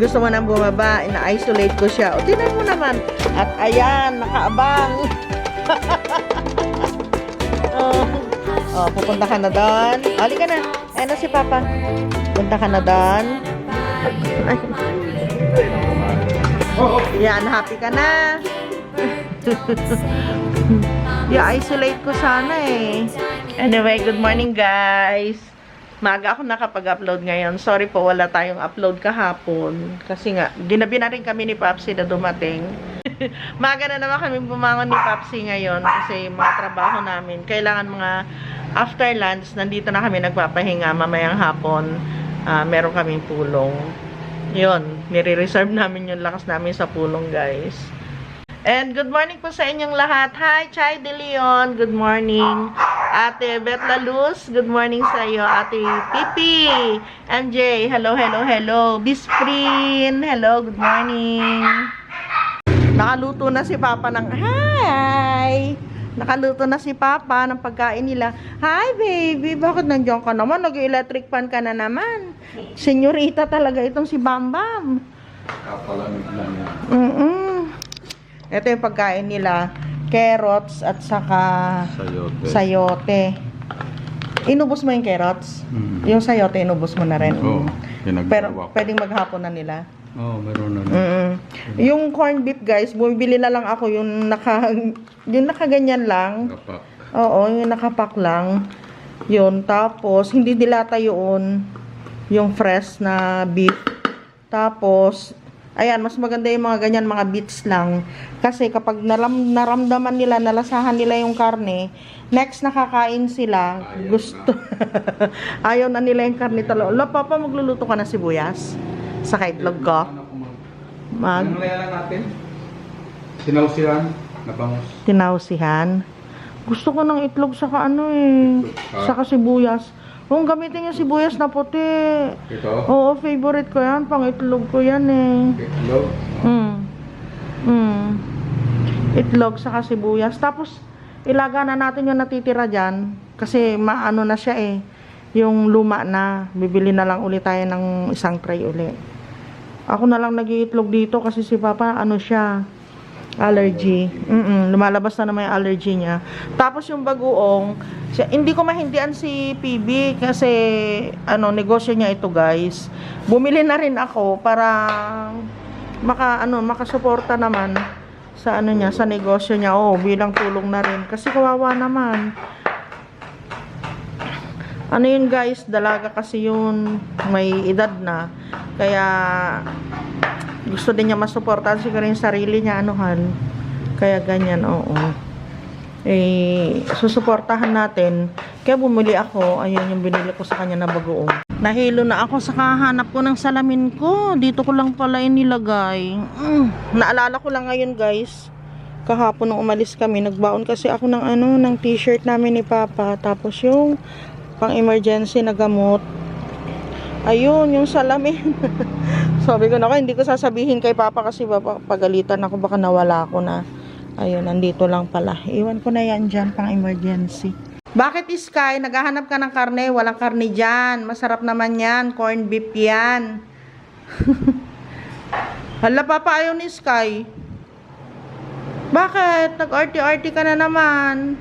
Gusto mo nang bumaba, ina-isolate ko siya. O, tinan mo naman. At ayan, nakaabang. oh, oh, pupunta ka na doon. Ali ka na. Ayan na si Papa. Punta ka na doon. Yan, happy ka na. I-isolate ko sana eh. Anyway, good morning guys. Maga ako nakapag-upload ngayon. Sorry po, wala tayong upload kahapon. Kasi nga, ginabi na rin kami ni Papsi na dumating. Maga na naman kami bumangon ni Papsi ngayon kasi mga trabaho namin. Kailangan mga after lunch, nandito na kami nagpapahinga mamayang hapon. ah, meron kaming pulong. Yun, nire-reserve namin yung lakas namin sa pulong guys. And good morning po sa inyong lahat. Hi, Chai De Leon. Good morning. Ate Beth Laluz. Good morning sa iyo. Ate Pipi. MJ. Hello, hello, hello. Bisprin. Hello, good morning. Nakaluto na si Papa ng... Hi! Nakaluto na si Papa ng pagkain nila. Hi, baby! Bakit nandiyan ka naman? Nag-electric pan ka na naman. Senyorita talaga itong si Bam Bam. Kapalamig lang yan. Mm-mm. Ito yung pagkain nila. Carrots at saka Sayote. sayote. Inubos mo yung carrots? Mm. Yung sayote, inubos mo na rin? Oo. Mm. Pero pwedeng maghapon na nila? Oo, meron na. Mm. Yung corned beef guys, bumibili na lang ako yung naka yung nakaganyan lang. Kapak. Oo, yung nakapak lang. Yun, tapos hindi dilata yun yung fresh na beef. Tapos ayan, mas maganda yung mga ganyan mga bits lang. Kasi kapag naram, naramdaman nila, nalasahan nila yung karne, next nakakain sila, gusto. Ayaw na nila yung karne talo. Lo, papa, magluluto ka ng sibuyas? Sa kaitlog ko? Mag Anong natin? Sinausiran. Nabangos. tinausihan. Gusto ko ng itlog saka ano eh. Ah. Saka sibuyas. Kung gamitin yung sibuyas na puti. Ito. Oo, favorite ko yan. Pang itlog ko yan eh. Itlog. Mm. Mm. Itlog saka sibuyas. Tapos, ilaga na natin yung natitira dyan. Kasi maano na siya eh. Yung luma na. Bibili na lang ulit tayo ng isang tray uli. Ako na lang nag-iitlog dito kasi si Papa, ano siya, allergy. Mm lumalabas na naman yung allergy niya. Tapos yung bagoong, siya, hindi ko mahindian si PB kasi ano, negosyo niya ito guys. Bumili na rin ako para maka ano, makasuporta naman sa ano niya, sa negosyo niya. Oh, bilang tulong na rin kasi kawawa naman. Ano yun guys, dalaga kasi yun, may edad na. Kaya gusto din niya masuportahan siguro yung sarili niya, anuhan. Kaya ganyan, oo. Eh, susuportahan natin. Kaya bumili ako, ayun yung binili ko sa kanya na bagoong. Nahilo na ako sa kahanap ko ng salamin ko. Dito ko lang pala inilagay. Mm, naalala ko lang ngayon guys. Kahapon nung umalis kami, nagbaon kasi ako ng ano, ng t-shirt namin ni Papa. Tapos yung pang emergency na gamot. Ayun, yung salamin. Sabi ko na hindi ko sasabihin kay Papa kasi pagalitan ako, baka nawala ako na. Ayun, nandito lang pala. Iwan ko na yan dyan, pang emergency. Bakit Sky? Naghahanap ka ng karne? Walang karne dyan. Masarap naman yan. Corn beef yan. Hala, Papa, ayaw ni Sky. Bakit? Nag-arty-arty ka na naman.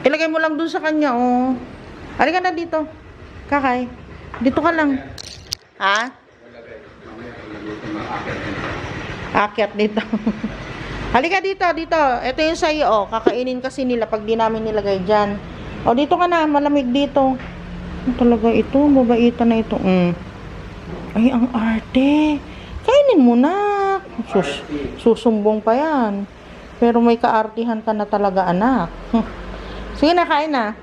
Ilagay mo lang dun sa kanya, oh. Halika na dito. Kakay. Dito ka lang. Ha? Akyat dito. Halika dito, dito. Ito yung sa'yo, oh. Kakainin kasi nila pag di namin nilagay dyan. O, dito ka na. Malamig dito. Ano talaga ito? Babaitan na ito. Mm. Ay, ang arte. Kainin mo na. Sus, susumbong pa yan. Pero may kaartihan ka na talaga, anak. Sige na, kain na.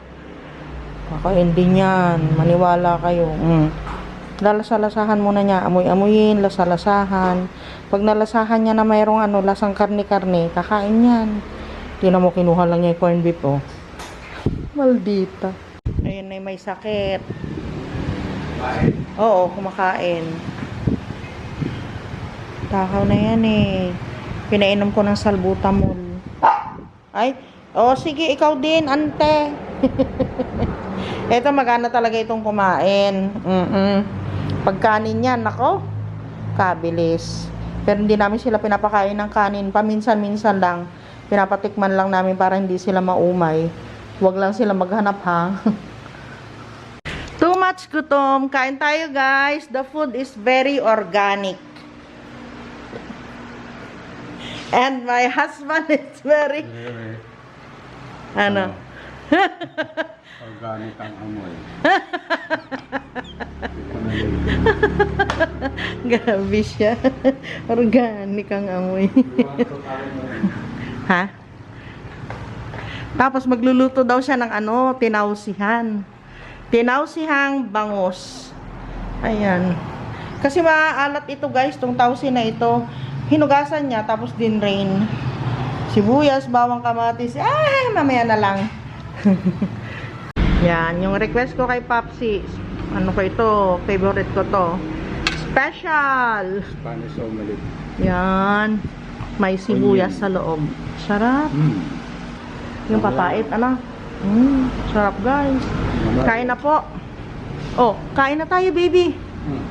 Kakain din yan. Maniwala kayo. Mm. Lalasalasahan muna niya. Amoy-amoyin, lasalasahan. Pag nalasahan niya na mayroong ano, lasang karne-karne, kakain yan. Tingnan mo, kinuha lang niya yung corned beef, oh. Maldita. Ayun na may sakit. Oo, kumakain. Takaw na yan eh. Pinainom ko ng salbutamol. Ay, oh sige, ikaw din, ante. Ito magana talaga itong kumain. Mm Pagkanin yan, nako, kabilis. Pero hindi namin sila pinapakain ng kanin. Paminsan-minsan lang. Pinapatikman lang namin para hindi sila maumay. Huwag lang sila maghanap ha. Too much gutom. Kain tayo guys. The food is very organic. And my husband is very, Very, ano, organic ang amoy. grabe siya. organic ang amoy. ha? Tapos magluluto daw siya ng ano, tinausihan. Tinausihang bangos. Ayan. Kasi maaalat ito guys, tong tausi na ito. Hinugasan niya, tapos din rain. Sibuyas, bawang kamatis. Ay, mamaya na lang. Yan, yung request ko kay Papsi. Ano ko ito? Favorite ko to. Special! Spanish omelet. Yan. May sibuyas sa loob. Sarap. Mm. Yung papait, ano? Mm, sarap guys. Kain na po. Oh, kain na tayo baby. Mm.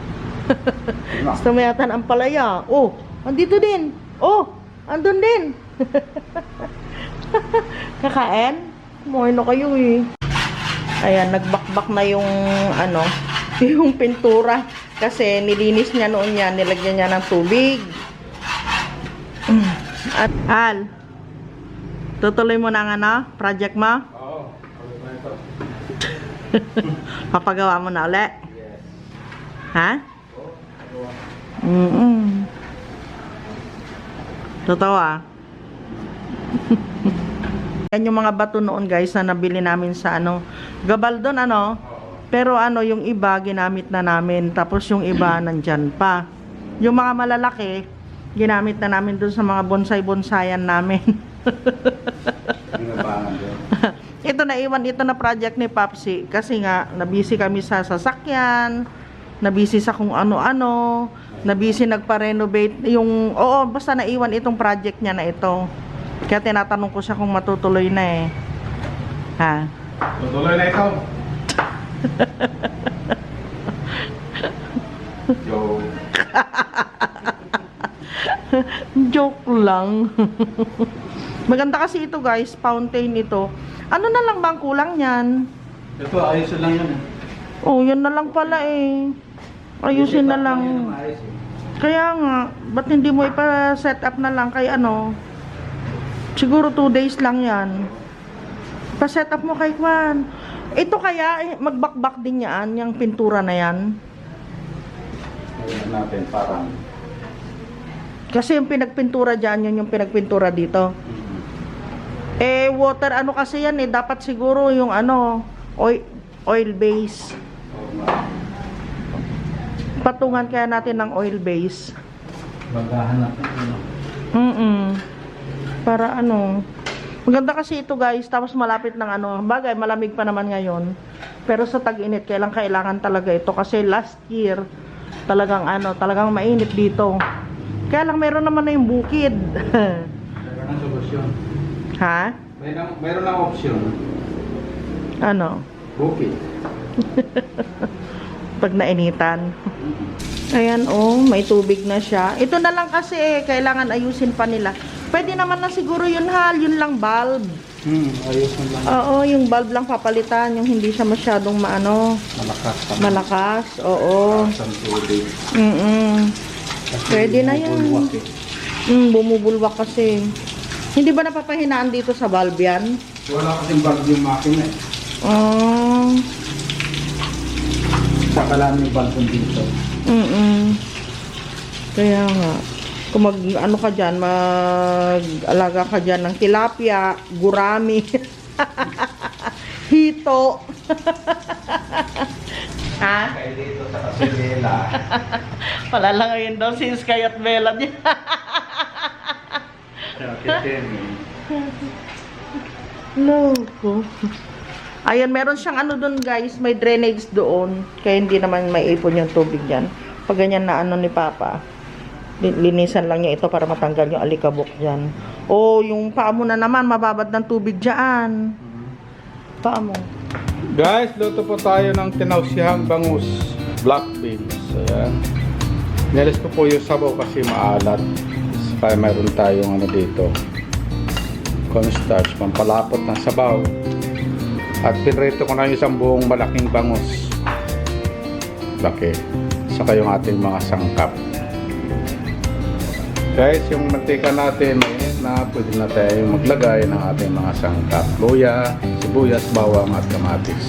Gusto mo yata ng palaya. Oh, andito din. Oh, andun din. Kakain? Kumain na kayo eh. Ayan, nagbakbak na yung ano, yung pintura. Kasi nilinis niya noon yan, nilagyan niya ng tubig. Mm. At Al, tutuloy mo na ang ano, project mo? Oo. Papagawa mo na ulit? Yes. Ha? Oo. Mm-mm. Totoo ah. Yan yung mga bato noon guys na nabili namin sa ano, Gabaldon ano. Pero ano, yung iba ginamit na namin. Tapos yung iba nandyan pa. Yung mga malalaki, ginamit na namin dun sa mga bonsai-bonsayan namin. Ito na iwan ito na project ni Papsi kasi nga nabisi kami sa sasakyan, nabisi sa kung ano-ano, nabisi nagpa-renovate yung oo basta naiwan itong project niya na ito. Kaya tinatanong ko siya kung matutuloy na eh. Ha? Tutuloy na ito. Yo. Joke lang. Maganda kasi ito guys, fountain ito. Ano na lang bang kulang niyan? Ito, ayos lang yan. eh. Oh, yun na lang pala eh. Ayusin na lang. eh. Kaya nga, ba't hindi mo ipa-set up na lang kay ano? Siguro 2 days lang yan. Pa-set up mo kay Kwan. Ito kaya, eh, magbakbak din yan, yung pintura na yan. Ayun natin, parang. Kasi yung pinagpintura dyan, yun yung pinagpintura dito. Mm. Eh, water ano kasi yan eh, dapat siguro yung ano, oil, oil base. Patungan kaya natin ng oil base. Maghahanap ng ano. Para ano. Maganda kasi ito guys, tapos malapit ng ano. Bagay, malamig pa naman ngayon. Pero sa tag-init, kailang kailangan talaga ito. Kasi last year, talagang ano, talagang mainit dito. Kaya lang meron naman na yung bukid. Meron solusyon. ha? Meron, meron ng option. Ano? Bukid. Pag nainitan. Ayan, oh, may tubig na siya. Ito na lang kasi eh, kailangan ayusin pa nila. Pwede naman na siguro yun hal, yun lang bulb. Hmm, ayos na lang. Oo, yung bulb lang papalitan, yung hindi siya masyadong maano, Malakas pa. malakas. Oo. Malakas ang tubig. Mm Kasi Pwede na yan. eh. Mm, bumubulwak kasi. Hindi ba napapahinaan dito sa bulb yan? Wala kasing bulb yung makina eh. Oh. Saka lang yung bulb dito. Mm Kaya nga. Kung mag, ano ka dyan, mag-alaga ka dyan ng tilapia, gurami, hito. ha? Dito sa. Wala lang ngayon daw si Sky at Bella niya. Loko. Ayan, meron siyang ano doon guys, may drainage doon. Kaya hindi naman may ipon yung tubig dyan. Pag ganyan na ano ni Papa, linisan lang niya ito para matanggal yung alikabok dyan. O, yung paa mo na naman, mababad ng tubig dyan. Paa mo. Guys, luto po tayo ng tinausihang bangus. black beans. Ayan. Nilis ko po yung sabaw kasi maalat. Kaya mayroon tayong ano dito. Cornstarch, pampalapot ng sabaw. At pinrito ko na yung isang buong malaking bangus. Laki. Saka yung ating mga sangkap. Guys, yung mantika natin, mainit na, pwede na tayong maglagay ng ating mga sangkap. Luya, sibuyas, bawang at kamatis.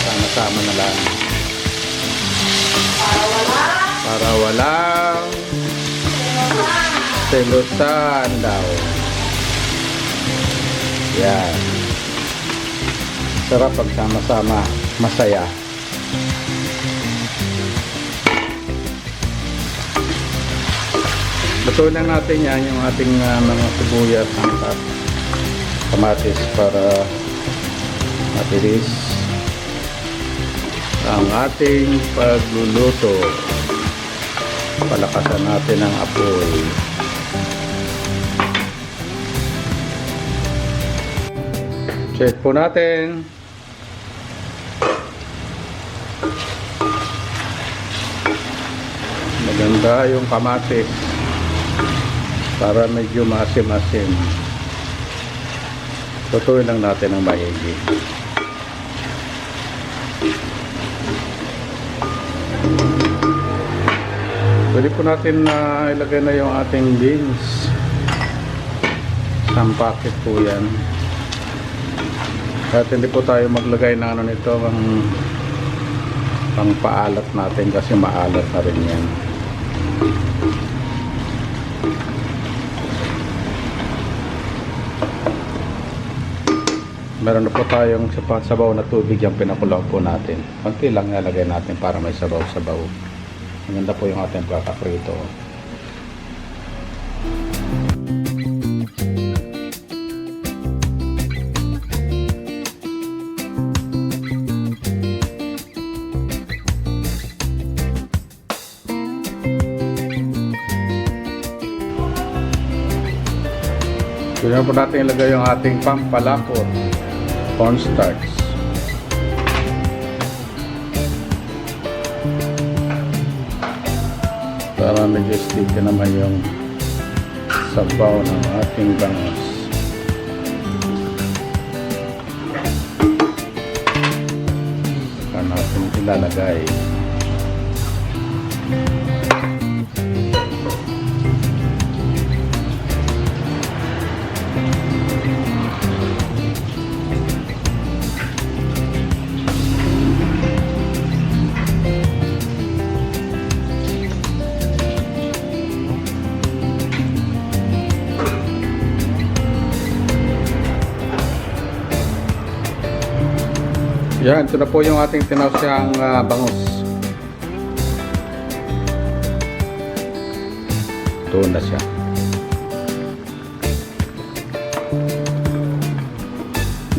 Sama-sama na lang. Para walang selusan daw. Yan. Sarap pag sama-sama. Masaya. Lutuin lang natin yan yung ating ah, mga sibuyas at kamatis para matiris ang ating pagluluto. Palakasan natin ang apoy. Check po natin. Maganda yung kamatis para medyo masim-asim. Tutuin lang natin ang mahigi. Pwede po natin na ilagay na yung ating beans. Isang packet po yan. At hindi po tayo maglagay na ano nito ang pang paalat natin kasi maalat na rin yan. Meron na po tayong sabaw na tubig yung pinakulaw po natin. Konti lang nalagay natin para may sabaw-sabaw. Maganda po yung ating pagkaprito. Kailangan po natin ilagay yung ating pampalapot cornstarch. Para medyo sticky naman yung sabaw ng ating bangus. Saka natin ilalagay. Yan, ito na po yung ating tinawsiyang ah, bangus. Ito na siya.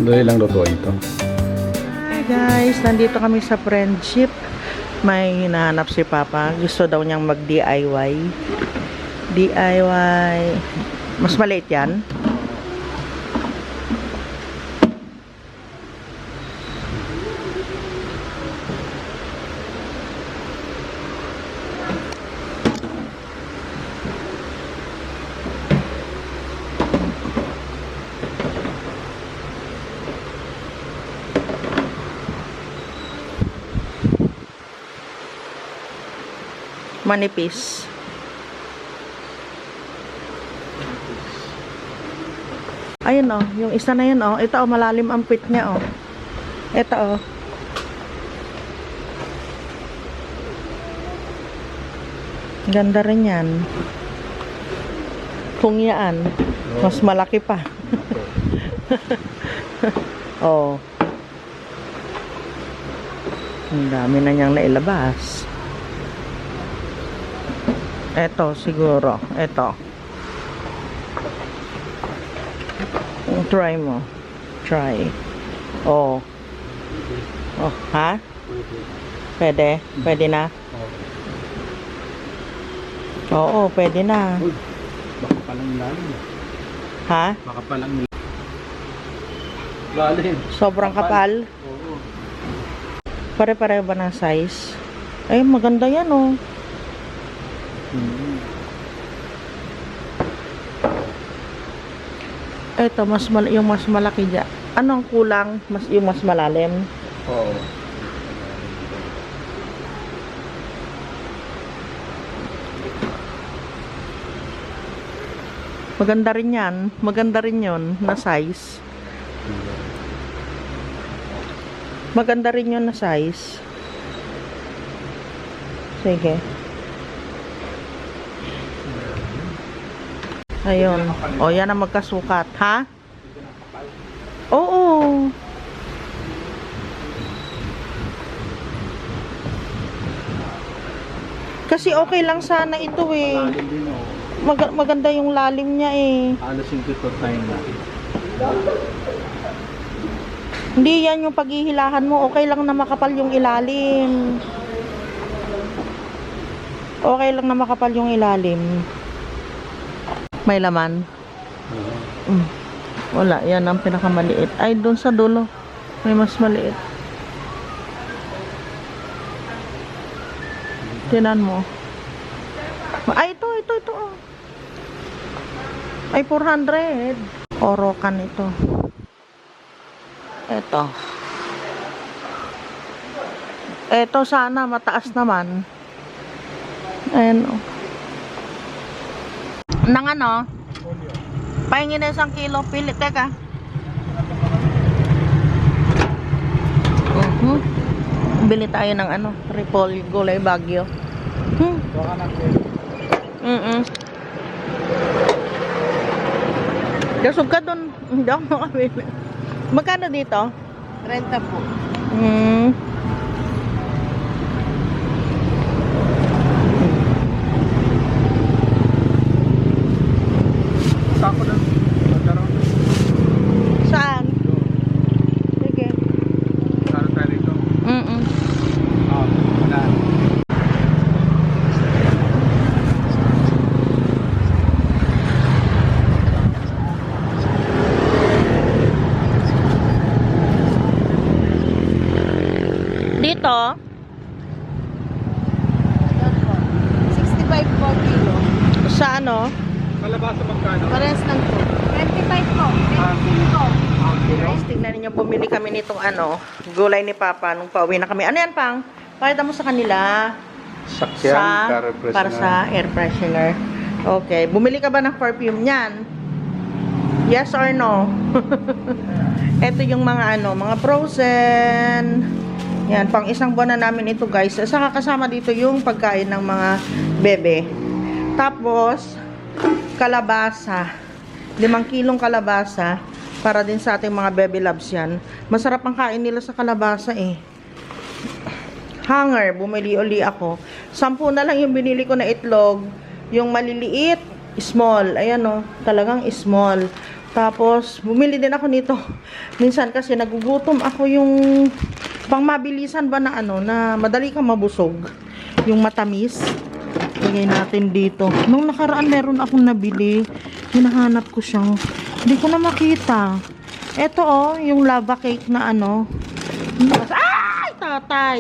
Dali lang lutuin to. Hi guys, nandito kami sa friendship. May hinahanap si Papa. Gusto daw niyang mag-DIY. DIY. Mas maliit yan. Manipis. Ayun oh, yung isa na yun oh. Ito oh, malalim ang pit niya oh. Ito oh. Ganda rin yan. Kung mas malaki pa. oh. Ang dami na niyang nailabas. Eto siguro. Eto. Try mo. Try. Oh. Oh, ha? Pwede? Pwede na? Oo, pwede na. Baka palang lalim. Ha? Baka palang lalim. Sobrang kapal? Oo. Pare-pare ba ng size? Ay, maganda yan oh. Ito, mas mal yung mas malaki dyan. Anong kulang? Mas yung mas malalim. Oo. Maganda rin yan. Maganda rin yon na size. Maganda rin yun na size. Sige. Ayun. O, yan ang magkasukat. Ha? Oo. Kasi okay lang sana ito eh. Oh. Mag- maganda yung lalim niya eh. Alas 5 to time na. Hindi yan yung paghihilahan mo. Okay lang na makapal yung ilalim. Okay lang na makapal yung ilalim. May laman. Mm. Wala, yan ang pinakamaliit. Ay, doon sa dulo. May mas maliit. Tinan mo. Ay, ito, ito, ito. oh. Ay, 400. Orokan ito. Ito. Ito sana, mataas naman. Ayan o. Nang ano? Pahingin na isang kilo. Pili, teka. Mhm. Bili tayo ng ano, repol, gulay bagyo. Hmm. Baka na Mm-mm. Gasog ka dun. Hindi ako makabili. Magkano dito? 30 po. Hmm. Sako na. Magkaroon. Saan? Sige. Saan tayo rito? Mm-mm. Ah, wala. Dito? 65 po kilo. Ano? Kalabasa magkano? Parehas lang po. 25 po. 25 po. Guys, tignan ninyo, bumili kami nitong ano, gulay ni Papa nung pauwi na kami. Ano yan, Pang? Pakita mo sa kanila. Sakyan, sa, car freshener. para sa air freshener. Okay. Bumili ka ba ng perfume niyan? Yes or no? Ito yung mga ano, mga frozen. Yan, pang isang buwan na namin ito guys. Saka kasama dito yung pagkain ng mga bebe. Tapos, kalabasa. Limang kilong kalabasa. Para din sa ating mga baby loves yan. Masarap ang kain nila sa kalabasa eh hanger, bumili uli ako. Sampu na lang yung binili ko na itlog. Yung maliliit, small. Ayan o, talagang small. Tapos, bumili din ako nito. Minsan kasi nagugutom ako yung pang mabilisan ba na ano, na madali kang mabusog. Yung matamis. Lagay natin dito. Nung nakaraan meron akong nabili. Hinahanap ko siyang. Hindi ko na makita. Ito oh, yung lava cake na ano. Ay, tatay!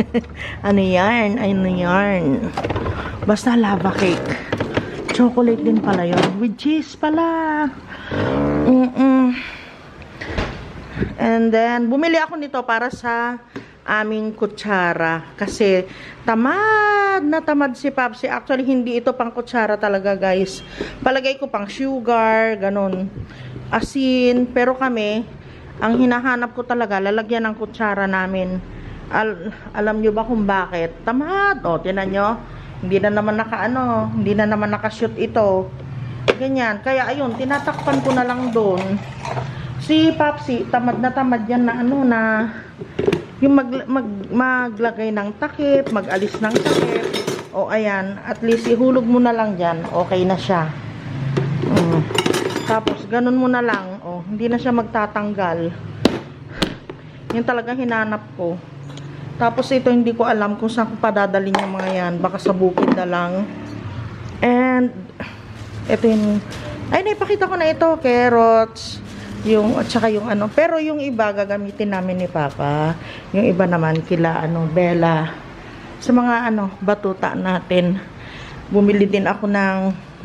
ano yarn? Ano yarn? Basta lava cake. Chocolate din pala yon With cheese pala. Mm-mm. And then, bumili ako nito para sa aming kutsara. Kasi, tamad na tamad si Papsi. Actually, hindi ito pang kutsara talaga, guys. Palagay ko pang sugar, ganun. Asin. Pero kami, ang hinahanap ko talaga, lalagyan ng kutsara namin. Al- alam nyo ba kung bakit? Tamad. O, tinan nyo. Hindi na naman naka, ano, hindi na naman nakashoot ito. Ganyan. Kaya, ayun, tinatakpan ko na lang doon. Si Papsi, tamad na tamad yan na ano na yung mag, mag, maglagay ng takip, magalis ng takip. O ayan, at least ihulog mo na lang dyan, okay na siya. Mm. Tapos ganun mo na lang, oh, hindi na siya magtatanggal. Yan talaga hinanap ko. Tapos ito hindi ko alam kung saan ko padadalhin yung mga yan. Baka sa bukid na lang. And ito yung ay naipakita ko na ito, carrots, Yung, at saka yung ano. Pero yung iba, gagamitin namin ni Papa. Yung iba naman, kila, ano, Bella. Sa mga, ano, batuta natin. Bumili din ako ng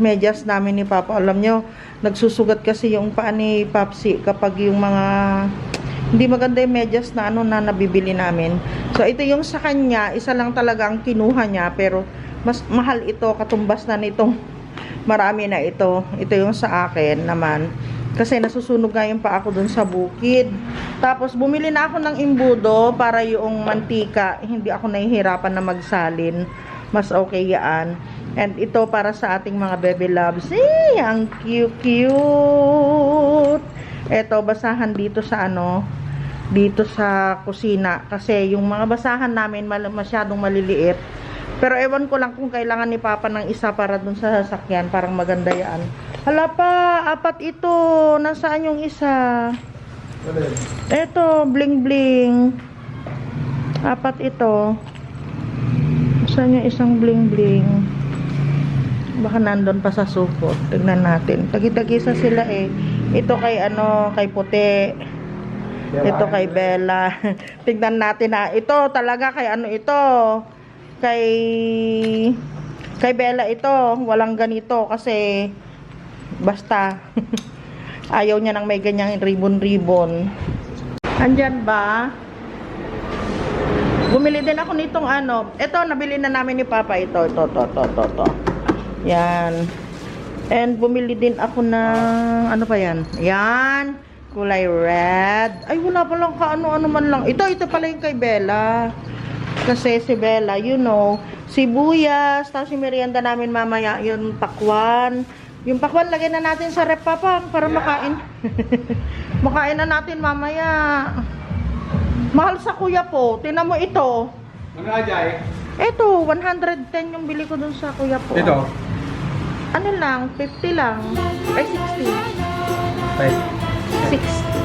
medyas namin ni Papa. Alam nyo, nagsusugat kasi yung paa ni Papsi kapag yung mga hindi maganda yung medyas na ano na nabibili namin. So, ito yung sa kanya, isa lang talaga ang kinuha niya, pero mas mahal ito, katumbas na nitong marami na ito. Ito yung sa akin naman. Kasi nasusunog nga yung pa ako dun sa bukid. Tapos, bumili na ako ng imbudo para yung mantika, hindi ako nahihirapan na magsalin. Mas okay yan. And ito para sa ating mga baby loves. Eh, ang cute-cute. Ito, basahan dito sa ano, dito sa kusina. Kasi yung mga basahan namin masyadong maliliit. Pero ewan ko lang kung kailangan ni Papa ng isa para dun sa sasakyan. Parang maganda yan. Hala pa, apat ito. Nasaan yung isa? Ito, bling bling. Apat ito. Saan yung isang bling bling? Baka nandun pa sa supot. Tignan natin. Tagi-tagisa sila eh. Ito kay ano, kay puti. Ito kay Bella. Tignan natin na. Ito talaga kay ano ito. Kay kay Bella ito. Walang ganito kasi basta ayaw niya nang may ganyang ribbon-ribbon. Andyan ba? Bumili din ako nitong ano. Ito, nabili na namin ni Papa ito. Ito, ito, ito, ito, ito. Yan. And bumili din ako ng, ano pa yan? Yan. Kulay red. Ay, wala pa lang ka-ano-ano man lang. Ito, ito pala yung kay Bella. Kasi si Bella, you know, sibuyas, tapos yung merienda namin mamaya, yung pakwan. Yung pakwan, lagay na natin sa rep, Papa, para makain. makain na natin mamaya. Mahal sa kuya po. Tinan mo ito. Ano ajay? Ito, 110 yung bili ko dun sa kuya po. Ito. Ano lang, 50 lang. Ay, 60. Right. 60.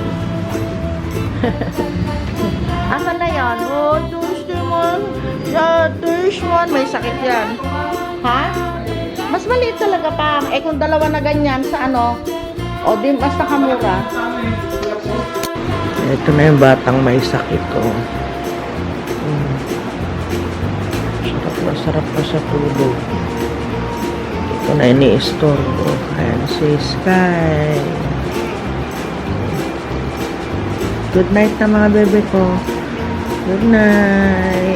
Asan na yan? Oh, Thursday man. Uh, Thursday man. May sakit yan. Ha? Mas maliit talaga pa. Eh, kung dalawa na ganyan sa ano, o di mas nakamura. Ito na yung batang may sakit ko. Mm. Sarap na sarap na sa tulog. Ito na ini-store ko. Ayan si Sky. Good night na mga bebe ko. Good night.